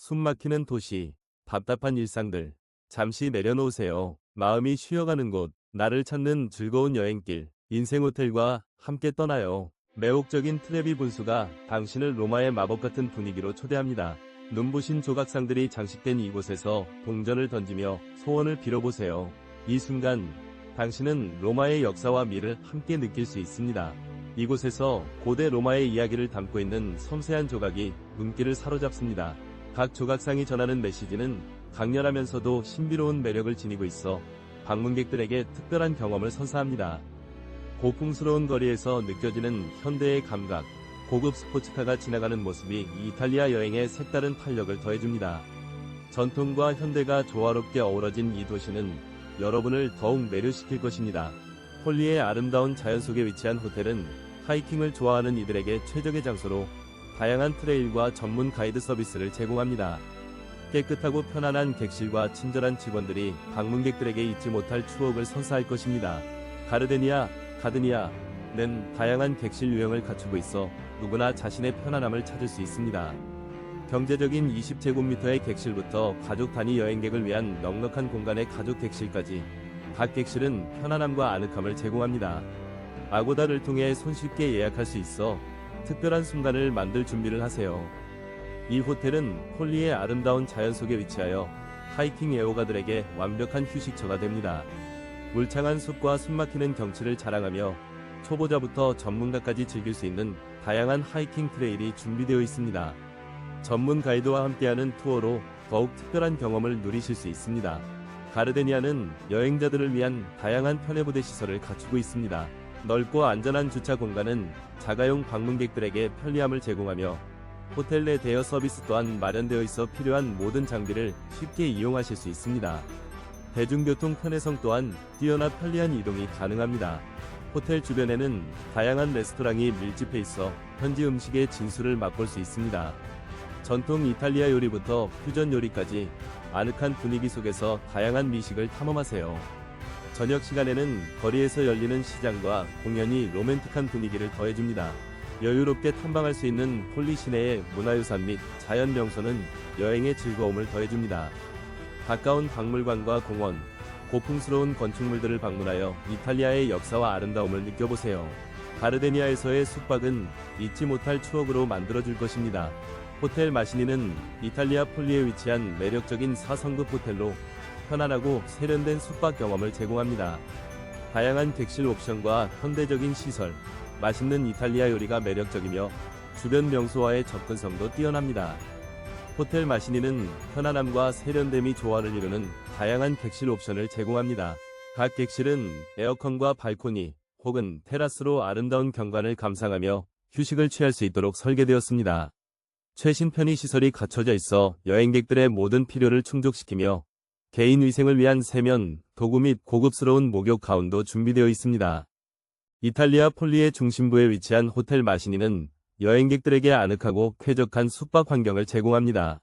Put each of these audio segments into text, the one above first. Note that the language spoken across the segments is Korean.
숨막히는 도시, 답답한 일상들. 잠시 내려놓으세요. 마음이 쉬어가는 곳, 나를 찾는 즐거운 여행길, 인생 호텔과 함께 떠나요. 매혹적인 트레비 분수가 당신을 로마의 마법 같은 분위기로 초대합니다. 눈부신 조각상들이 장식된 이곳에서 동전을 던지며 소원을 빌어보세요. 이 순간 당신은 로마의 역사와 미를 함께 느낄 수 있습니다. 이곳에서 고대 로마의 이야기를 담고 있는 섬세한 조각이 눈길을 사로잡습니다. 각 조각상이 전하는 메시지는 강렬하면서도 신비로운 매력을 지니고 있어 방문객들에게 특별한 경험을 선사합니다. 고풍스러운 거리에서 느껴지는 현대의 감각, 고급 스포츠카가 지나가는 모습이 이 이탈리아 여행에 색다른 활력을 더해줍니다. 전통과 현대가 조화롭게 어우러진 이 도시는 여러분을 더욱 매료시킬 것입니다. 폴리의 아름다운 자연 속에 위치한 호텔은 하이킹을 좋아하는 이들에게 최적의 장소로 다양한 트레일과 전문 가이드 서비스를 제공합니다. 깨끗하고 편안한 객실과 친절한 직원들이 방문객들에게 잊지 못할 추억을 선사할 것입니다. 가르데니아, 가드니아는 다양한 객실 유형을 갖추고 있어 누구나 자신의 편안함을 찾을 수 있습니다. 경제적인 20제곱미터의 객실부터 가족 단위 여행객을 위한 넉넉한 공간의 가족 객실까지 각 객실은 편안함과 아늑함을 제공합니다. 아고다를 통해 손쉽게 예약할 수 있어 특별한 순간을 만들 준비를 하세요. 이 호텔은 폴리의 아름다운 자연 속에 위치하여 하이킹 애호가들에게 완벽한 휴식처가 됩니다. 울창한 숲과 숨막히는 경치를 자랑하며 초보자부터 전문가까지 즐길 수 있는 다양한 하이킹 트레일이 준비되어 있습니다. 전문 가이드와 함께하는 투어로 더욱 특별한 경험을 누리실 수 있습니다. 가르데니아는 여행자들을 위한 다양한 편해부대 시설을 갖추고 있습니다. 넓고 안전한 주차 공간은 자가용 방문객들에게 편리함을 제공하며 호텔 내 대여 서비스 또한 마련되어 있어 필요한 모든 장비를 쉽게 이용하실 수 있습니다. 대중교통 편의성 또한 뛰어나 편리한 이동이 가능합니다. 호텔 주변에는 다양한 레스토랑이 밀집해 있어 현지 음식의 진수를 맛볼 수 있습니다. 전통 이탈리아 요리부터 퓨전 요리까지 아늑한 분위기 속에서 다양한 미식을 탐험하세요. 저녁 시간에는 거리에서 열리는 시장과 공연이 로맨틱한 분위기를 더해줍니다. 여유롭게 탐방할 수 있는 폴리 시내의 문화유산 및 자연 명소는 여행의 즐거움을 더해줍니다. 가까운 박물관과 공원, 고풍스러운 건축물들을 방문하여 이탈리아의 역사와 아름다움을 느껴보세요. 가르데니아에서의 숙박은 잊지 못할 추억으로 만들어줄 것입니다. 호텔 마시니는 이탈리아 폴리에 위치한 매력적인 4성급 호텔로 편안하고 세련된 숙박 경험을 제공합니다. 다양한 객실 옵션과 현대적인 시설, 맛있는 이탈리아 요리가 매력적이며 주변 명소와의 접근성도 뛰어납니다. 호텔 마시니는 편안함과 세련됨이 조화를 이루는 다양한 객실 옵션을 제공합니다. 각 객실은 에어컨과 발코니 혹은 테라스로 아름다운 경관을 감상하며 휴식을 취할 수 있도록 설계되었습니다. 최신 편의 시설이 갖춰져 있어 여행객들의 모든 필요를 충족시키며 개인 위생을 위한 세면, 도구 및 고급스러운 목욕 가운도 준비되어 있습니다. 이탈리아 폴리의 중심부에 위치한 호텔 마시니는 여행객들에게 아늑하고 쾌적한 숙박 환경을 제공합니다.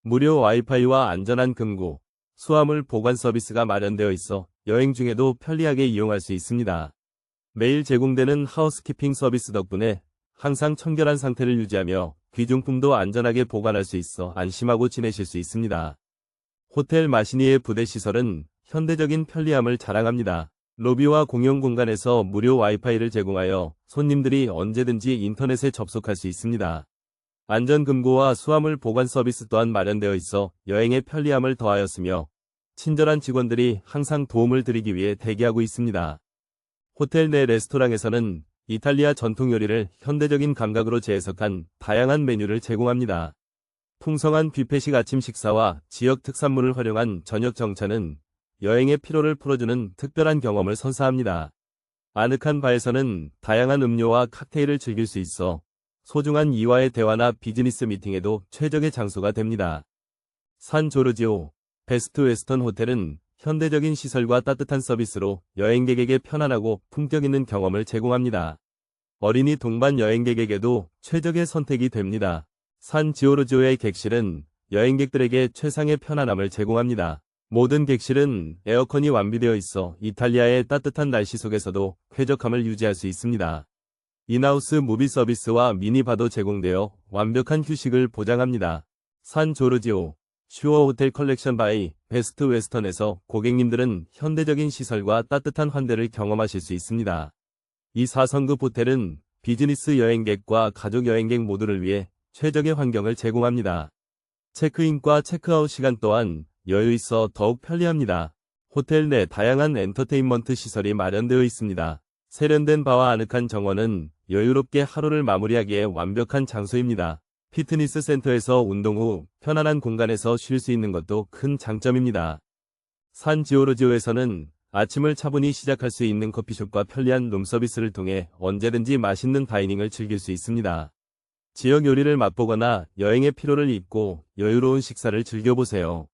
무료 와이파이와 안전한 금고, 수화물 보관 서비스가 마련되어 있어 여행 중에도 편리하게 이용할 수 있습니다. 매일 제공되는 하우스키핑 서비스 덕분에 항상 청결한 상태를 유지하며 귀중품도 안전하게 보관할 수 있어 안심하고 지내실 수 있습니다. 호텔 마시니의 부대 시설은 현대적인 편리함을 자랑합니다. 로비와 공용 공간에서 무료 와이파이를 제공하여 손님들이 언제든지 인터넷에 접속할 수 있습니다. 안전금고와 수화물 보관 서비스 또한 마련되어 있어 여행의 편리함을 더하였으며 친절한 직원들이 항상 도움을 드리기 위해 대기하고 있습니다. 호텔 내 레스토랑에서는 이탈리아 전통 요리를 현대적인 감각으로 재해석한 다양한 메뉴를 제공합니다. 풍성한 뷔페식 아침 식사와 지역 특산물을 활용한 저녁 정차는 여행의 피로를 풀어주는 특별한 경험을 선사합니다. 아늑한 바에서는 다양한 음료와 칵테일을 즐길 수 있어 소중한 이와의 대화나 비즈니스 미팅에도 최적의 장소가 됩니다. 산 조르지오 베스트 웨스턴 호텔은 현대적인 시설과 따뜻한 서비스로 여행객에게 편안하고 품격 있는 경험을 제공합니다. 어린이 동반 여행객에게도 최적의 선택이 됩니다. 산 지오르지오의 객실은 여행객들에게 최상의 편안함을 제공합니다. 모든 객실은 에어컨이 완비되어 있어 이탈리아의 따뜻한 날씨 속에서도 쾌적함을 유지할 수 있습니다. 인하우스 무비 서비스와 미니바도 제공되어 완벽한 휴식을 보장합니다. 산 조르지오 슈어 호텔 컬렉션 바이 베스트 웨스턴에서 고객님들은 현대적인 시설과 따뜻한 환대를 경험하실 수 있습니다. 이 4성급 호텔은 비즈니스 여행객과 가족 여행객 모두를 위해 최적의 환경을 제공합니다. 체크인과 체크아웃 시간 또한 여유 있어 더욱 편리합니다. 호텔 내 다양한 엔터테인먼트 시설이 마련되어 있습니다. 세련된 바와 아늑한 정원은 여유롭게 하루를 마무리하기에 완벽한 장소입니다. 피트니스 센터에서 운동 후 편안한 공간에서 쉴 수 있는 것도 큰 장점입니다. 산 지오르지오에서는 아침을 차분히 시작할 수 있는 커피숍과 편리한 룸서비스를 통해 언제든지 맛있는 다이닝을 즐길 수 있습니다. 지역 요리를 맛보거나 여행의 피로를 잊고 여유로운 식사를 즐겨보세요.